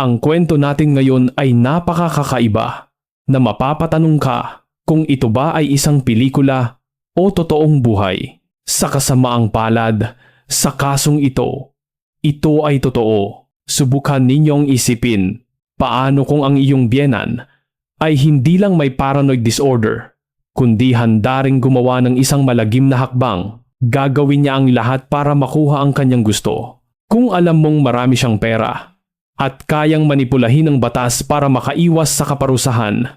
Ang kwento natin ngayon ay napakakakaiba na mapapatanong ka kung ito ba ay isang pelikula o totoong buhay. Sa kasamaang palad, sa kasong ito, ito ay totoo. Subukan ninyong isipin paano kung ang iyong biyenan ay hindi lang may paranoid disorder, kundi handa ring gumawa ng isang malagim na hakbang. Gagawin niya ang lahat para makuha ang kanyang gusto. Kung alam mong marami siyang pera at kayang manipulahin ang batas para makaiwas sa kaparusahan,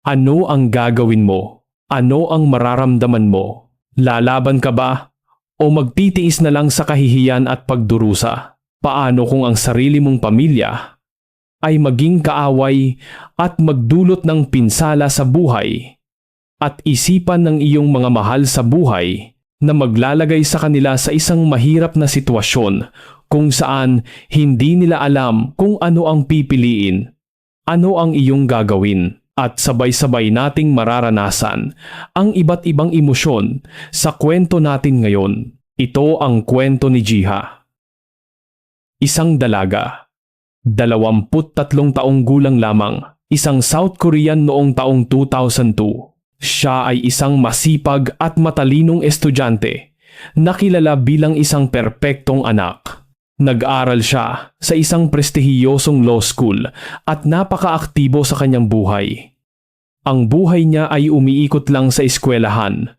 ano ang gagawin mo? Ano ang mararamdaman mo? Lalaban ka ba? O magtitiis na lang sa kahihiyan at pagdurusa? Paano kung ang sarili mong pamilya ay maging kaaway at magdulot ng pinsala sa buhay at isipan ng iyong mga mahal sa buhay na maglalagay sa kanila sa isang mahirap na sitwasyon kung saan hindi nila alam kung ano ang pipiliin, ano ang iyong gagawin at sabay-sabay nating mararanasan ang iba't ibang emosyon sa kwento natin ngayon. Ito ang kwento ni Jiha. Isang dalaga. 23 taong gulang lamang, isang South Korean noong taong 2002. Siya ay isang masipag at matalinong estudyante, nakilala bilang isang perpektong anak. Nag-aral siya sa isang prestihiyosong law school at napakaaktibo sa kanyang buhay. Ang buhay niya ay umiikot lang sa eskwelahan,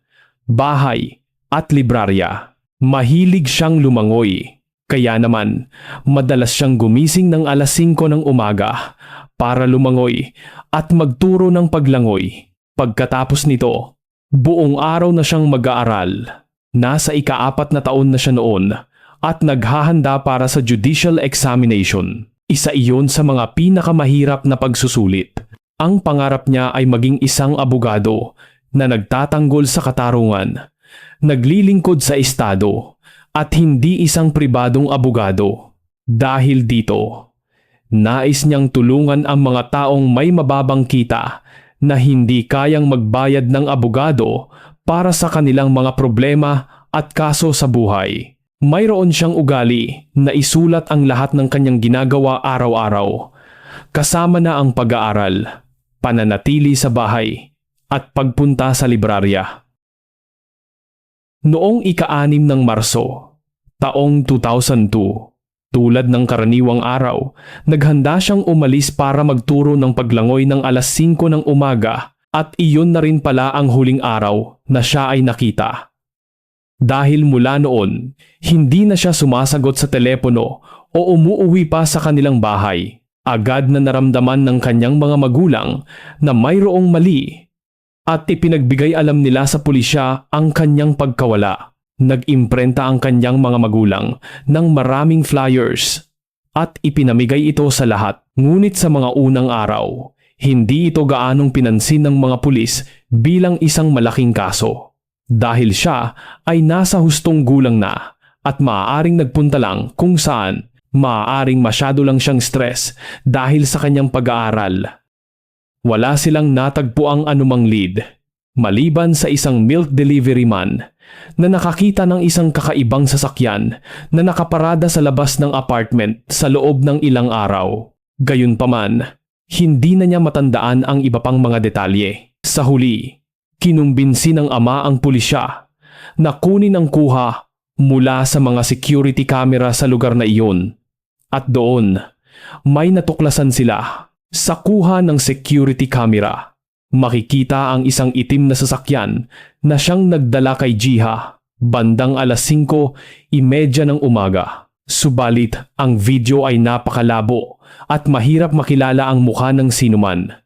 bahay at librarya. Mahilig siyang lumangoy. Kaya naman, madalas siyang gumising ng alas 5 ng umaga para lumangoy at magturo ng paglangoy. Pagkatapos nito, buong araw na siyang mag-aaral. Nasa ikaapat na taon na siya noon at naghahanda para sa judicial examination. Isa iyon sa mga pinakamahirap na pagsusulit. Ang pangarap niya ay maging isang abogado na nagtatanggol sa katarungan, naglilingkod sa estado, at hindi isang pribadong abogado. Dahil dito, nais niyang tulungan ang mga taong may mababang kita na hindi kayang magbayad ng abogado para sa kanilang mga problema at kaso sa buhay. Mayroon siyang ugali na isulat ang lahat ng kanyang ginagawa araw-araw, kasama na ang pag-aaral, pananatili sa bahay, at pagpunta sa librarya. Noong ika-anim ng Marso, taong 2002, tulad ng karaniwang araw, naghanda siyang umalis para magturo ng paglangoy ng alas 5 ng umaga at iyon na rin pala ang huling araw na siya ay nakita. Dahil mula noon, hindi na siya sumasagot sa telepono o umuuwi pa sa kanilang bahay. Agad na naramdaman ng kanyang mga magulang na mayroong mali at ipinagbigay alam nila sa pulisya ang kanyang pagkawala. Nag-imprenta ang kanyang mga magulang ng maraming flyers at ipinamigay ito sa lahat. Ngunit sa mga unang araw, hindi ito gaanong pinansin ng mga pulis bilang isang malaking kaso. Dahil siya ay nasa hustong gulang na at maaaring nagpunta lang kung saan maaaring masyado lang siyang stress dahil sa kanyang pag-aaral. Wala silang natagpo ang anumang lead, maliban sa isang milk delivery man na nakakita ng isang kakaibang sasakyan na nakaparada sa labas ng apartment sa loob ng ilang araw. Gayunpaman, hindi na niya matandaan ang iba pang mga detalye. Sa huli, kinumbinsi ng ama ang pulisya na kunin ang kuha mula sa mga security camera sa lugar na iyon. At doon, may natuklasan sila sa kuha ng security camera. Makikita ang isang itim na sasakyan na siyang nagdala kay Jiha bandang alas 5.30 ng umaga. Subalit ang video ay napakalabo at mahirap makilala ang mukha ng sinuman.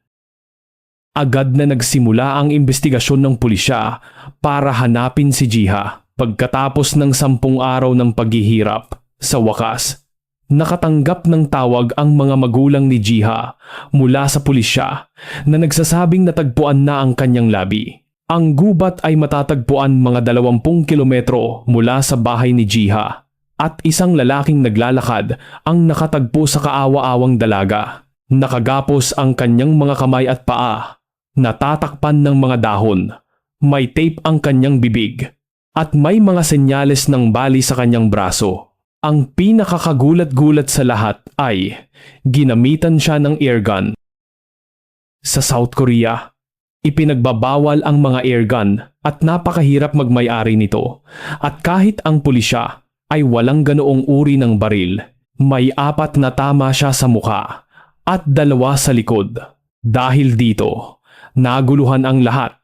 Agad na nagsimula ang investigasyon ng pulisya para hanapin si Jiha pagkatapos ng sampung araw ng paghihirap. Sa wakas, Nakatanggap ng tawag ang mga magulang ni Jiha mula sa pulisya na nagsasabing natagpuan na ang kanyang labi. Ang gubat ay matatagpuan mga 20 kilometro mula sa bahay ni Jiha at isang lalaking naglalakad ang nakatagpo sa kaawa-awang dalaga. Nakagapos ang kanyang mga kamay at paa, natatakpan ng mga dahon, may tape ang kanyang bibig, at may mga senyales ng bali sa kanyang braso. Ang pinakakagulat-gulat sa lahat ay ginamitan siya ng airgun. Sa South Korea, ipinagbabawal ang mga airgun at napakahirap magmay-ari nito. At kahit ang pulisya ay walang ganoong uri ng baril, may apat na tama siya sa muka at dalawa sa likod. Dahil dito, naguluhan ang lahat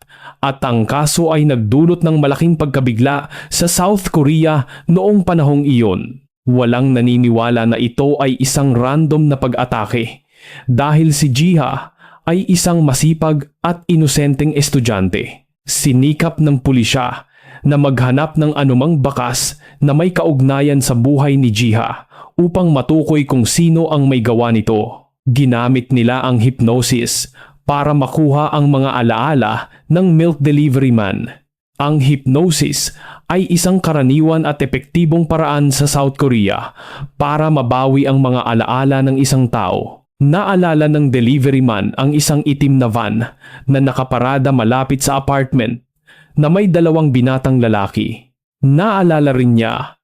at ang kaso ay nagdulot ng malaking pagkabigla sa South Korea noong panahong iyon. Walang naniniwala na ito ay isang random na pag-atake dahil si Jiha ay isang masipag at inosenteng estudyante. Sinikap ng pulisya na maghanap ng anumang bakas na may kaugnayan sa buhay ni Jiha upang matukoy kung sino ang may gawa nito. Ginamit nila ang hypnosis para makuha ang mga alaala ng milk delivery man. Ang hypnosis ay isang karaniwan at epektibong paraan sa South Korea para mabawi ang mga alaala ng isang tao. Naalala ng delivery man ang isang itim na van na nakaparada malapit sa apartment na may dalawang binatang lalaki. Naalala rin niya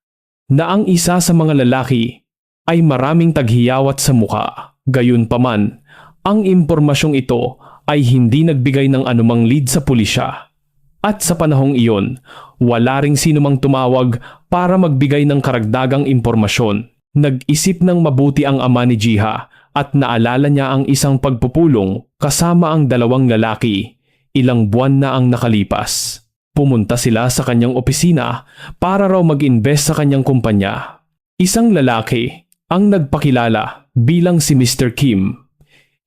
na ang isa sa mga lalaki ay maraming taghiyawat sa muka. Gayunpaman, ang impormasyong ito ay hindi nagbigay ng anumang lead sa pulisya. At sa panahong iyon, wala ring sinumang tumawag para magbigay ng karagdagang impormasyon. Nag-isip ng mabuti ang ama ni Jiha at naalala niya ang isang pagpupulong kasama ang dalawang lalaki. Ilang buwan na ang nakalipas. Pumunta sila sa kanyang opisina para raw mag-invest sa kanyang kumpanya. Isang lalaki ang nagpakilala bilang si Mr. Kim,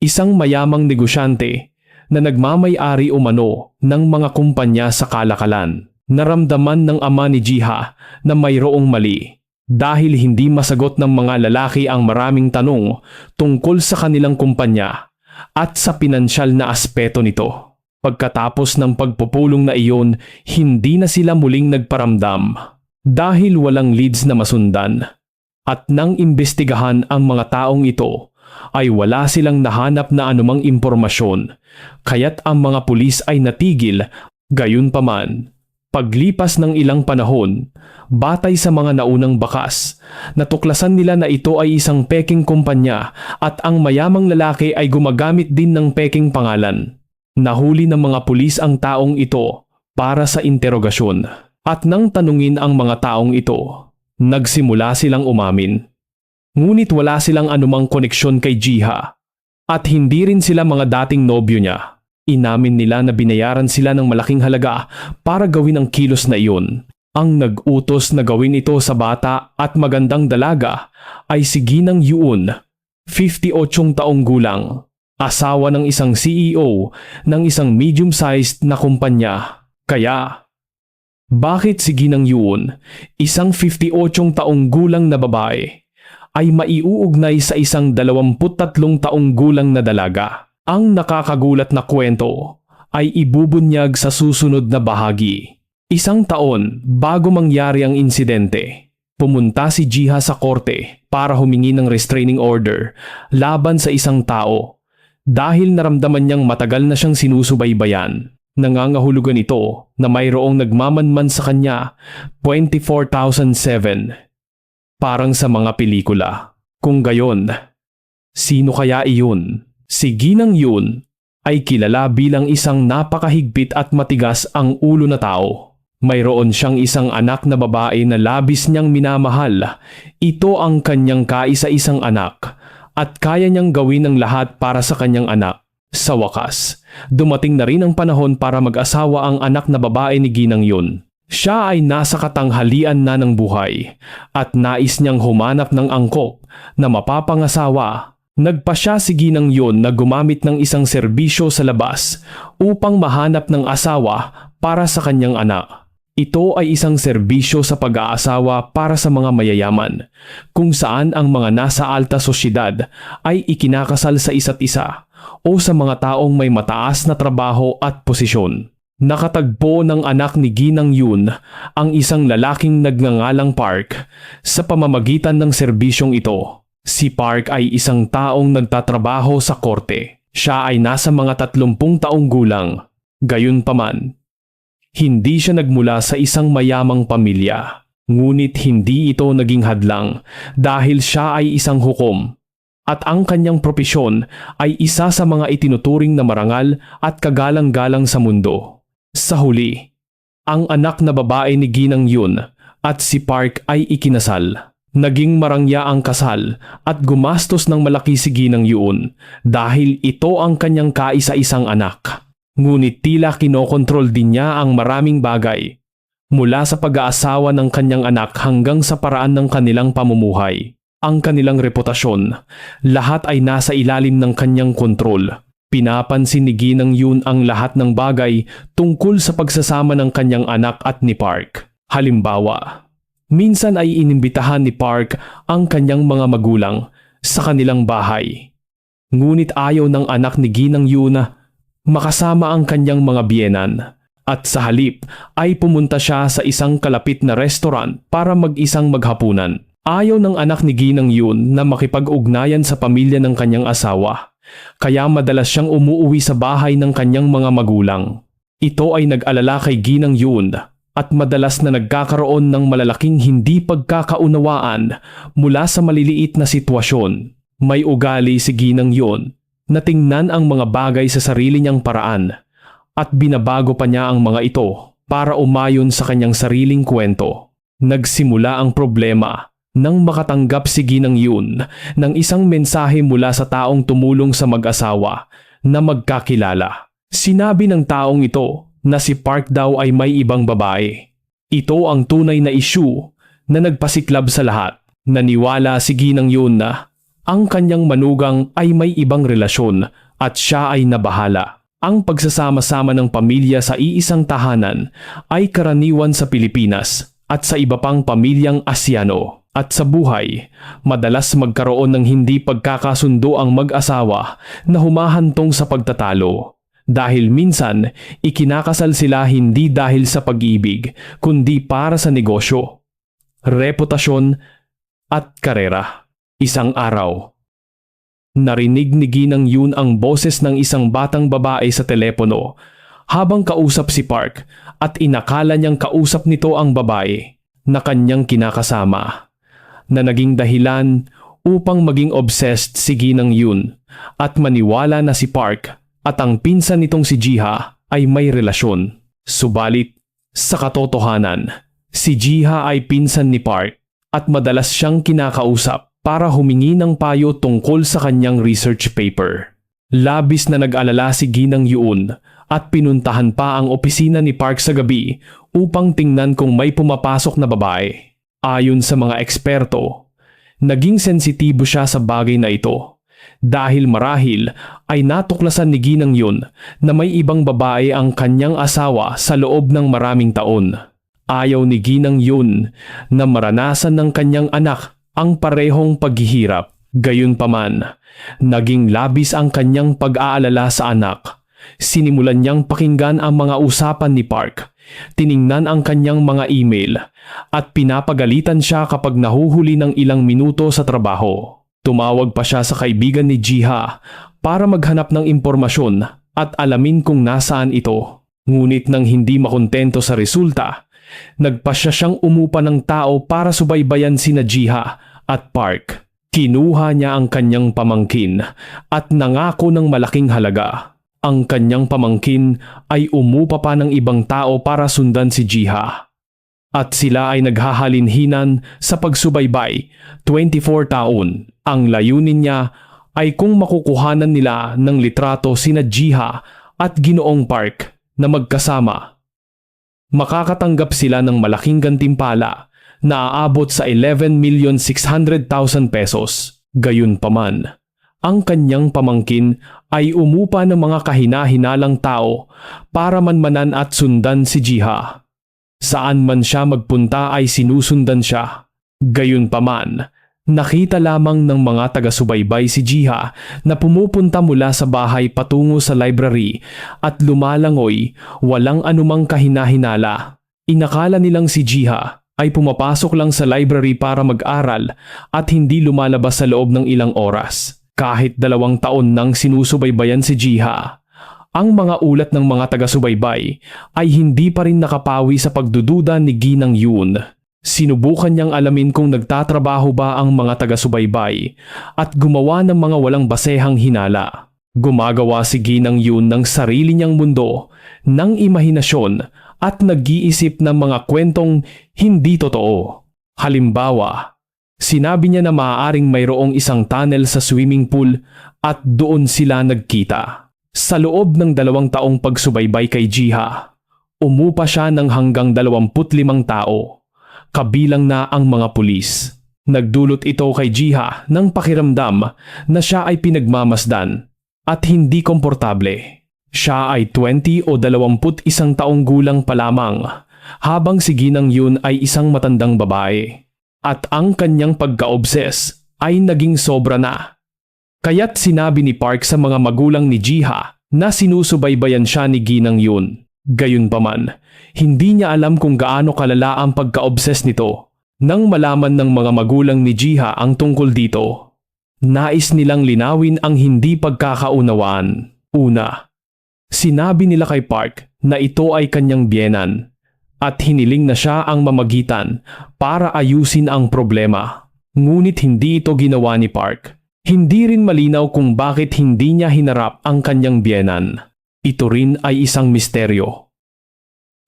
isang mayamang negosyante na nagmamay-ari umano ng mga kumpanya sa kalakalan. Naramdaman ng ama ni Jiha na mayroong mali dahil hindi masagot ng mga lalaki ang maraming tanong tungkol sa kanilang kumpanya at sa pinansyal na aspeto nito. Pagkatapos ng pagpupulong na iyon, hindi na sila muling nagparamdam dahil walang leads na masundan. At nang imbestigahan ang mga taong ito, ay wala silang nahanap na anumang impormasyon, kaya't ang mga pulis ay natigil, gayunpaman. Paglipas ng ilang panahon, batay sa mga naunang bakas, natuklasan nila na ito ay isang peking kumpanya at ang mayamang lalaki ay gumagamit din ng peking pangalan. Nahuli ng mga pulis ang taong ito para sa interogasyon at nang tanungin ang mga taong ito, nagsimula silang umamin. Ngunit wala silang anumang koneksyon kay Jiha at hindi rin sila mga dating nobyo niya. Inamin nila na binayaran sila ng malaking halaga para gawin ang kilos na iyon. Ang nag-utos na gawin ito sa bata at magandang dalaga ay si Ginang Yuun, 58 taong gulang, asawa ng isang CEO ng isang medium-sized na kumpanya. Kaya, bakit si Ginang Yuun, isang 58 taong gulang na babae, ay maiuugnay sa isang 23 taong gulang na dalaga? Ang nakakagulat na kwento ay ibubunyag sa susunod na bahagi. Isang taon bago mangyari ang insidente, pumunta si Jiha sa korte para humingi ng restraining order laban sa isang tao dahil naramdaman niyang matagal na siyang sinusubaybayan. Nangangahulugan ito na mayroong nagmamanman sa kanya 24,007. Parang sa mga pelikula. Kung gayon, sino kaya iyon? Si Ginang yun ay kilala bilang isang napakahigpit at matigas ang ulo na tao. Mayroon siyang isang anak na babae na labis niyang minamahal. Ito ang kanyang kaisa-isang anak at kaya niyang gawin ang lahat para sa kanyang anak. Sa wakas, dumating na rin ang panahon para mag-asawa ang anak na babae ni Ginang yun. Siya ay nasa katanghalian na ng buhay at nais niyang humanap ng angkop na mapapangasawa Nagpa siya si Ginang yun na gumamit ng isang serbisyo sa labas upang mahanap ng asawa para sa kanyang anak. Ito ay isang serbisyo sa pag-aasawa para sa mga mayayaman, kung saan ang mga nasa alta sosyedad ay ikinakasal sa isa't isa o sa mga taong may mataas na trabaho at posisyon. Nakatagpo ng anak ni Ginang Yun ang isang lalaking nagngangalang Park sa pamamagitan ng serbisyong ito. Si Park ay isang taong nagtatrabaho sa korte. Siya ay nasa mga tatlumpung taong gulang. Gayunpaman, hindi siya nagmula sa isang mayamang pamilya. Ngunit hindi ito naging hadlang dahil siya ay isang hukom at ang kanyang propesyon ay isa sa mga itinuturing na marangal at kagalang-galang sa mundo. Sa huli, ang anak na babae ni Ginang Yun at si Park ay ikinasal. Naging marangya ang kasal at gumastos ng malaki si Ginang Yun dahil ito ang kanyang kaisa-isang anak. Ngunit tila kinokontrol din niya ang maraming bagay mula sa pag-aasawa ng kanyang anak hanggang sa paraan ng kanilang pamumuhay. Ang kanilang reputasyon, lahat ay nasa ilalim ng kanyang kontrol. Pinapansin ni Ginang Yun ang lahat ng bagay tungkol sa pagsasama ng kanyang anak at ni Park. Halimbawa, minsan ay inimbitahan ni Park ang kanyang mga magulang sa kanilang bahay. Ngunit ayaw ng anak ni Ginang Yun makasama ang kanyang mga biyenan at sa halip ay pumunta siya sa isang kalapit na restaurant para mag-isang maghapunan. Ayaw ng anak ni Ginang Yun na makipag-ugnayan sa pamilya ng kanyang asawa, kaya madalas siyang umuuwi sa bahay ng kanyang mga magulang. Ito ay nag-alala kay Ginang Yun at madalas na nagkakaroon ng malalaking hindi pagkakaunawaan mula sa maliliit na sitwasyon. May ugali si Ginang Yun na tingnan ang mga bagay sa sarili niyang paraan at binabago pa niya ang mga ito para umayon sa kanyang sariling kwento. Nagsimula ang problema nang makatanggap si Ginang Yun ng isang mensahe mula sa taong tumulong sa mag-asawa na magkakilala. Sinabi ng taong ito na si Park daw ay may ibang babae. Ito ang tunay na issue na nagpasiklab sa lahat. Naniwala si Ginang Yun na ang kanyang manugang ay may ibang relasyon at siya ay nabahala. Ang pagsasama-sama ng pamilya sa iisang tahanan ay karaniwan sa Pilipinas at sa iba pang pamilyang Asyano. At sa buhay, madalas magkaroon ng hindi pagkakasundo ang mag-asawa na humahantong sa pagtatalo. Dahil minsan, ikinakasal sila hindi dahil sa pag-ibig, kundi para sa negosyo, reputasyon, at karera. Isang araw, narinig ni Ginang Yun ang boses ng isang batang babae sa telepono habang kausap si Park at inakala niyang kausap nito ang babae na kanyang kinakasama na naging dahilan upang maging obsessed si Ginang Yun at maniwala na si Park at ang pinsan nitong si Jiha ay may relasyon. Subalit, sa katotohanan, si Jiha ay pinsan ni Park at madalas siyang kinakausap para humingi ng payo tungkol sa kanyang research paper. Labis na nag-alala si Ginang Yun at pinuntahan pa ang opisina ni Park sa gabi upang tingnan kung may pumapasok na babae. Ayon sa mga eksperto, naging sensitibo siya sa bagay na ito dahil marahil ay natuklasan ni Ginang yun na may ibang babae ang kanyang asawa sa loob ng maraming taon. Ayaw ni Ginang yun na maranasan ng kanyang anak ang parehong paghihirap. Gayunpaman, naging labis ang kanyang pag-aalala sa anak Sinimulan niyang pakinggan ang mga usapan ni Park. Tiningnan ang kanyang mga email at pinapagalitan siya kapag nahuhuli ng ilang minuto sa trabaho. Tumawag pa siya sa kaibigan ni Jiha para maghanap ng impormasyon at alamin kung nasaan ito. Ngunit nang hindi makontento sa resulta, nagpasya siyang umupa ng tao para subaybayan sina Jiha at Park. Kinuha niya ang kanyang pamangkin at nangako ng malaking halaga. Ang kanyang pamangkin ay umupa pa ng ibang tao para sundan si Jiha. At sila ay naghahalinhinan sa pagsubaybay 24 taon. Ang layunin niya ay kung makukuhanan nila ng litrato sina Jiha at Ginoong Park na magkasama. Makakatanggap sila ng malaking gantimpala na aabot sa 11,600,000 pesos. Gayunpaman, ang kanyang pamangkin ay umupa ng mga kahina-hinalang tao para manmanan at sundan si Jiha. Saan man siya magpunta ay sinusundan siya. Gayunpaman, nakita lamang ng mga taga-subaybay si Jiha na pumupunta mula sa bahay patungo sa library at lumalangoy walang anumang kahina-hinala. Inakala nilang si Jiha ay pumapasok lang sa library para mag-aral at hindi lumalabas sa loob ng ilang oras. Kahit dalawang taon nang sinusubaybayan si Jiha, ang mga ulat ng mga taga-subaybay ay hindi pa rin nakapawi sa pagdududa ni Ginang Yun. Sinubukan niyang alamin kung nagtatrabaho ba ang mga taga-subaybay at gumawa ng mga walang basehang hinala. Gumagawa si Ginang yun ng sarili niyang mundo, ng imahinasyon at nag-iisip ng mga kwentong hindi totoo. Halimbawa, sinabi niya na maaaring mayroong isang tunnel sa swimming pool at doon sila nagkita. Sa loob ng dalawang taong pagsubaybay kay Jiha, umupa siya ng hanggang 25 tao, kabilang na ang mga pulis. Nagdulot ito kay Jiha ng pakiramdam na siya ay pinagmamasdan at hindi komportable. Siya ay 20 o 21 taong gulang pa lamang habang si Ginang yun ay isang matandang babae. At ang kanyang pagka-obses ay naging sobra na. Kaya't sinabi ni Park sa mga magulang ni Jiha na sinusubaybayan siya ni Ginang yun. Gayunpaman, hindi niya alam kung gaano kalala ang pagka-obses nito. Nang malaman ng mga magulang ni Jiha ang tungkol dito, nais nilang linawin ang hindi pagkakaunawaan. Una, sinabi nila kay Park na ito ay kanyang biyenan at hiniling na siya ang mamagitan para ayusin ang problema. Ngunit hindi ito ginawa ni Park. Hindi rin malinaw kung bakit hindi niya hinarap ang kanyang biyenan. Ito rin ay isang misteryo.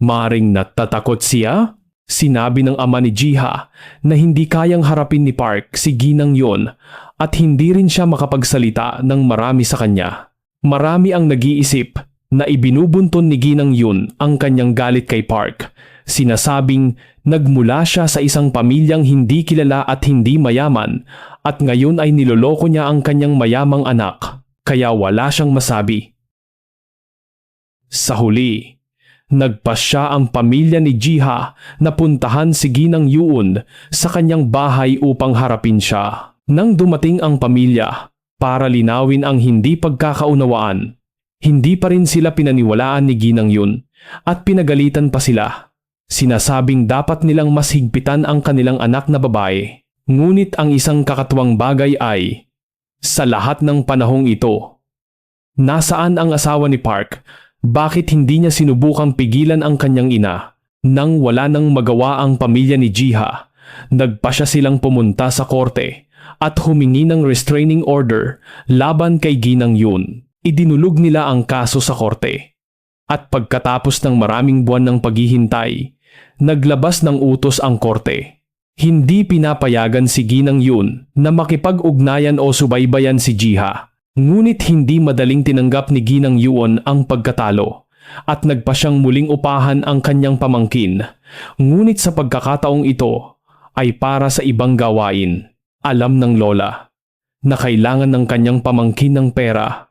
Maring natatakot siya? Sinabi ng ama ni Jiha na hindi kayang harapin ni Park si Ginang yon at hindi rin siya makapagsalita ng marami sa kanya. Marami ang nag-iisip na ibinubunton ni Ginang yun ang kanyang galit kay Park. Sinasabing nagmula siya sa isang pamilyang hindi kilala at hindi mayaman at ngayon ay niloloko niya ang kanyang mayamang anak kaya wala siyang masabi. Sa huli, nagpasya ang pamilya ni Jiha na puntahan si Ginang Yuon sa kanyang bahay upang harapin siya. Nang dumating ang pamilya para linawin ang hindi pagkakaunawaan, hindi pa rin sila pinaniwalaan ni Ginang Yun at pinagalitan pa sila. Sinasabing dapat nilang mas higpitan ang kanilang anak na babae. Ngunit ang isang kakatuwang bagay ay, sa lahat ng panahong ito, nasaan ang asawa ni Park bakit hindi niya sinubukang pigilan ang kanyang ina? Nang wala nang magawa ang pamilya ni Jiha, nagpa siya silang pumunta sa korte at humingi ng restraining order laban kay Ginang Yun. Idinulog nila ang kaso sa korte. At pagkatapos ng maraming buwan ng paghihintay, naglabas ng utos ang korte. Hindi pinapayagan si Ginang Yun na makipag-ugnayan o subaybayan si Jiha Ngunit hindi madaling tinanggap ni Ginang Yuon ang pagkatalo at nagpa siyang muling upahan ang kanyang pamangkin. Ngunit sa pagkakataong ito ay para sa ibang gawain. Alam ng lola na kailangan ng kanyang pamangkin ng pera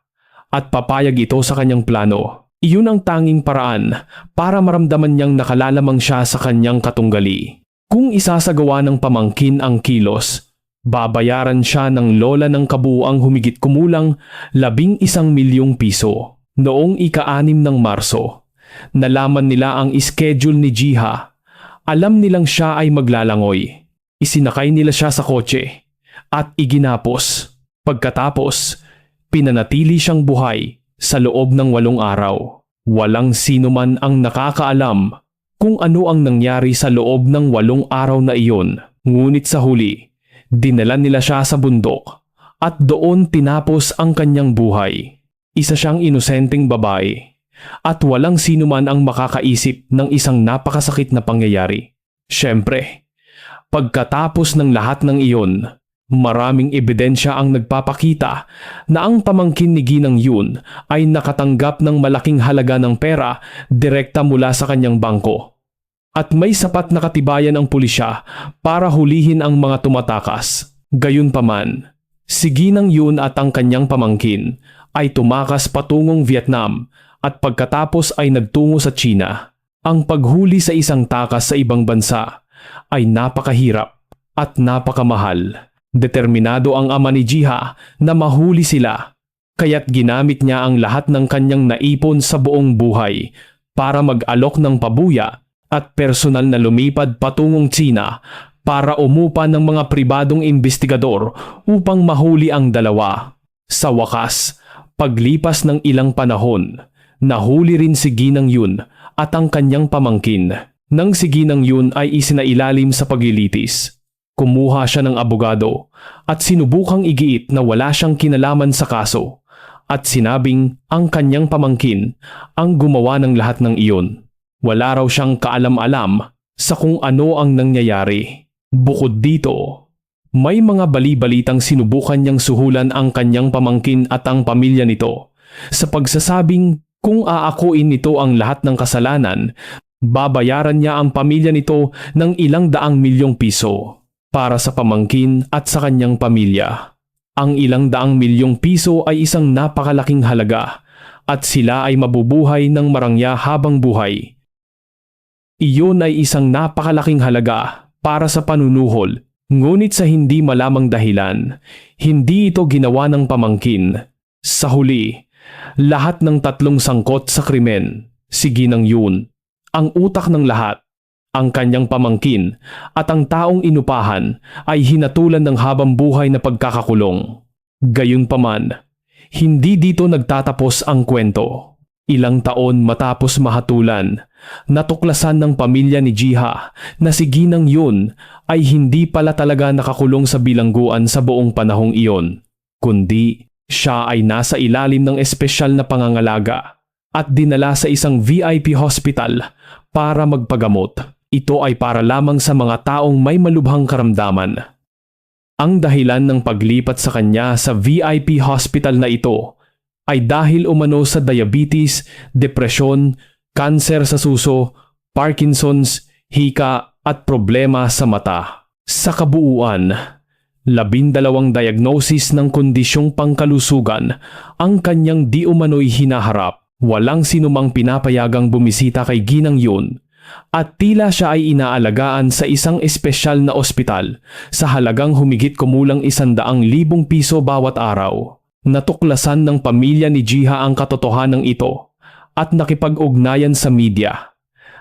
at papayag ito sa kanyang plano. Iyon ang tanging paraan para maramdaman niyang nakalalamang siya sa kanyang katunggali. Kung isasagawa ng pamangkin ang kilos, Babayaran siya ng lola ng kabuang humigit kumulang labing isang milyong piso. Noong ika-anim ng Marso, nalaman nila ang schedule ni Jiha. Alam nilang siya ay maglalangoy. Isinakay nila siya sa kotse at iginapos. Pagkatapos, pinanatili siyang buhay sa loob ng walong araw. Walang sino man ang nakakaalam kung ano ang nangyari sa loob ng walong araw na iyon. Ngunit sa huli, Dinala nila siya sa bundok at doon tinapos ang kanyang buhay. Isa siyang inosenteng babae at walang sino man ang makakaisip ng isang napakasakit na pangyayari. Siyempre, pagkatapos ng lahat ng iyon, maraming ebidensya ang nagpapakita na ang pamangkin ni Ginang Yun ay nakatanggap ng malaking halaga ng pera direkta mula sa kanyang bangko at may sapat na katibayan ang pulisya para hulihin ang mga tumatakas. Gayunpaman, si Ginang Yun at ang kanyang pamangkin ay tumakas patungong Vietnam at pagkatapos ay nagtungo sa China. Ang paghuli sa isang takas sa ibang bansa ay napakahirap at napakamahal. Determinado ang ama ni Jiha na mahuli sila, kaya't ginamit niya ang lahat ng kanyang naipon sa buong buhay para mag-alok ng pabuya at personal na lumipad patungong China para umupa ng mga pribadong investigador upang mahuli ang dalawa. Sa wakas, paglipas ng ilang panahon, nahuli rin si Ginang Yun at ang kanyang pamangkin. Nang si Ginang yun ay isinailalim sa paglilitis. Kumuha siya ng abogado at sinubukang igiit na wala siyang kinalaman sa kaso at sinabing ang kanyang pamangkin ang gumawa ng lahat ng iyon. Wala raw siyang kaalam-alam sa kung ano ang nangyayari. Bukod dito, may mga bali-balitang sinubukan niyang suhulan ang kanyang pamangkin at ang pamilya nito sa pagsasabing kung aakuin nito ang lahat ng kasalanan, babayaran niya ang pamilya nito ng ilang daang milyong piso para sa pamangkin at sa kanyang pamilya. Ang ilang daang milyong piso ay isang napakalaking halaga at sila ay mabubuhay ng marangya habang buhay. Iyon ay isang napakalaking halaga para sa panunuhol Ngunit sa hindi malamang dahilan, hindi ito ginawa ng pamangkin. Sa huli, lahat ng tatlong sangkot sa krimen, si Ginang Yun, ang utak ng lahat, ang kanyang pamangkin at ang taong inupahan ay hinatulan ng habang buhay na pagkakakulong. Gayunpaman, hindi dito nagtatapos ang kwento. Ilang taon matapos mahatulan, Natuklasan ng pamilya ni Jiha na si Ginang yun ay hindi pala talaga nakakulong sa bilangguan sa buong panahong iyon, kundi siya ay nasa ilalim ng espesyal na pangangalaga at dinala sa isang VIP hospital para magpagamot. Ito ay para lamang sa mga taong may malubhang karamdaman. Ang dahilan ng paglipat sa kanya sa VIP hospital na ito ay dahil umano sa diabetes, depresyon, kanser sa suso, Parkinson's, hika at problema sa mata. Sa kabuuan, labindalawang diagnosis ng kondisyong pangkalusugan ang kanyang di umano'y hinaharap. Walang sinumang pinapayagang bumisita kay Ginang yun at tila siya ay inaalagaan sa isang espesyal na ospital sa halagang humigit kumulang isandaang libong piso bawat araw. Natuklasan ng pamilya ni Jiha ang katotohanan ito at nakipag-ugnayan sa media.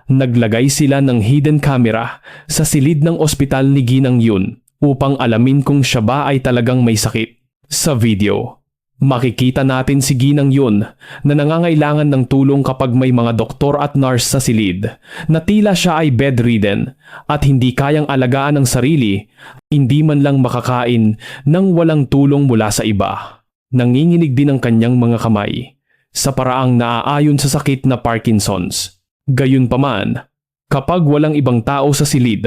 Naglagay sila ng hidden camera sa silid ng ospital ni Ginang Yun upang alamin kung siya ba ay talagang may sakit. Sa video, makikita natin si Ginang Yun na nangangailangan ng tulong kapag may mga doktor at nurse sa silid na tila siya ay bedridden at hindi kayang alagaan ng sarili, hindi man lang makakain nang walang tulong mula sa iba. Nanginginig din ang kanyang mga kamay sa paraang naaayon sa sakit na Parkinson's. Gayunpaman, kapag walang ibang tao sa silid,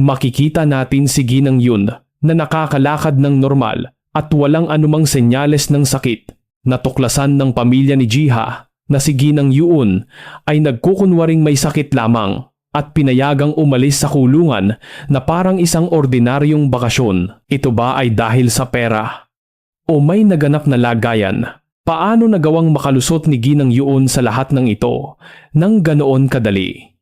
makikita natin si Ginang yun na nakakalakad ng normal at walang anumang senyales ng sakit. Natuklasan ng pamilya ni Jiha na si Ginang Yuun ay nagkukunwaring may sakit lamang at pinayagang umalis sa kulungan na parang isang ordinaryong bakasyon. Ito ba ay dahil sa pera? O may naganap na lagayan Paano nagawang makalusot ni Ginang Yuon sa lahat ng ito nang ganoon kadali?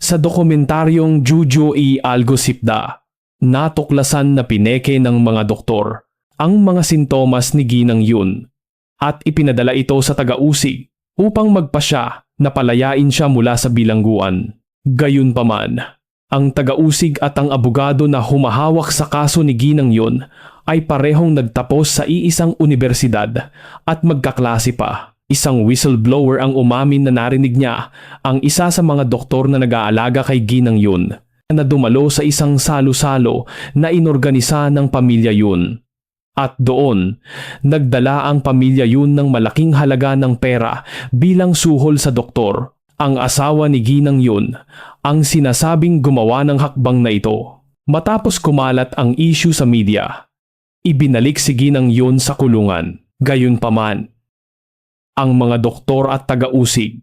Sa dokumentaryong Juju i Algo Sipda, natuklasan na pineke ng mga doktor ang mga sintomas ni Ginang Yun at ipinadala ito sa taga-usig upang magpasya na palayain siya mula sa bilangguan. Gayunpaman, ang taga-usig at ang abogado na humahawak sa kaso ni Ginang Yun ay parehong nagtapos sa iisang universidad at magkaklase pa. Isang whistleblower ang umamin na narinig niya ang isa sa mga doktor na nag-aalaga kay Ginang yun na dumalo sa isang salo-salo na inorganisa ng pamilya yun. At doon, nagdala ang pamilya yun ng malaking halaga ng pera bilang suhol sa doktor. Ang asawa ni Ginang yun ang sinasabing gumawa ng hakbang na ito. Matapos kumalat ang issue sa media, ibinalik si Ginang yun sa kulungan. Gayunpaman, ang mga doktor at taga-usig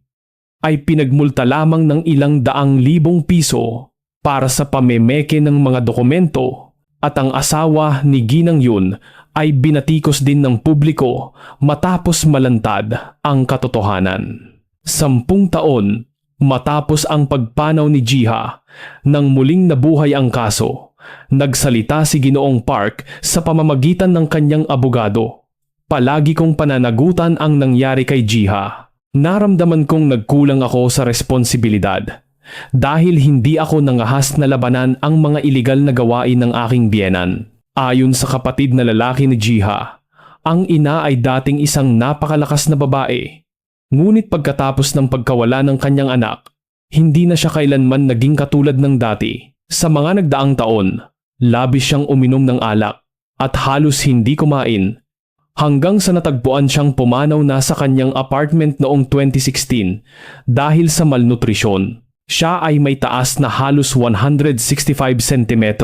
ay pinagmulta lamang ng ilang daang libong piso para sa pamemeke ng mga dokumento at ang asawa ni Ginang yun ay binatikos din ng publiko matapos malantad ang katotohanan. Sampung taon matapos ang pagpanaw ni Jiha nang muling nabuhay ang kaso Nagsalita si Ginoong Park sa pamamagitan ng kanyang abogado. Palagi kong pananagutan ang nangyari kay Jiha. Naramdaman kong nagkulang ako sa responsibilidad dahil hindi ako nangahas na labanan ang mga ilegal na gawain ng aking biyenan. Ayon sa kapatid na lalaki ni Jiha, ang ina ay dating isang napakalakas na babae. Ngunit pagkatapos ng pagkawala ng kanyang anak, Hindi na siya kailanman naging katulad ng dati. Sa mga nagdaang taon, labis siyang uminom ng alak at halos hindi kumain hanggang sa natagpuan siyang pumanaw na sa kanyang apartment noong 2016 dahil sa malnutrisyon. Siya ay may taas na halos 165 cm,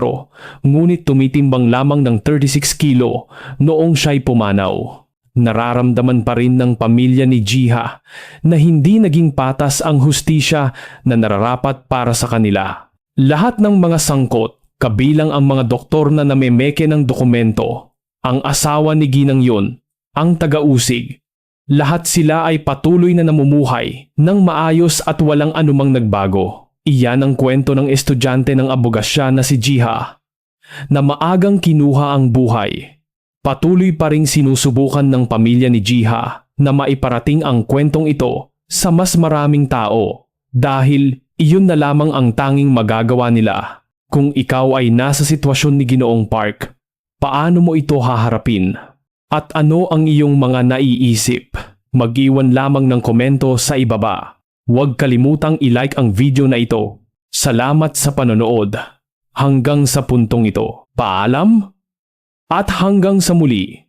ngunit tumitimbang lamang ng 36 kilo noong siya'y pumanaw. Nararamdaman pa rin ng pamilya ni Jiha na hindi naging patas ang hustisya na nararapat para sa kanila. Lahat ng mga sangkot, kabilang ang mga doktor na namemeke ng dokumento, ang asawa ni Ginang yun, ang taga-usig. Lahat sila ay patuloy na namumuhay ng maayos at walang anumang nagbago. Iyan ang kwento ng estudyante ng abogasya na si Jiha na maagang kinuha ang buhay. Patuloy pa ring sinusubukan ng pamilya ni Jiha na maiparating ang kwentong ito sa mas maraming tao dahil iyon na lamang ang tanging magagawa nila. Kung ikaw ay nasa sitwasyon ni Ginoong Park, paano mo ito haharapin? At ano ang iyong mga naiisip? Mag-iwan lamang ng komento sa ibaba. Huwag kalimutang i-like ang video na ito. Salamat sa panonood. Hanggang sa puntong ito. Paalam? At hanggang sa muli.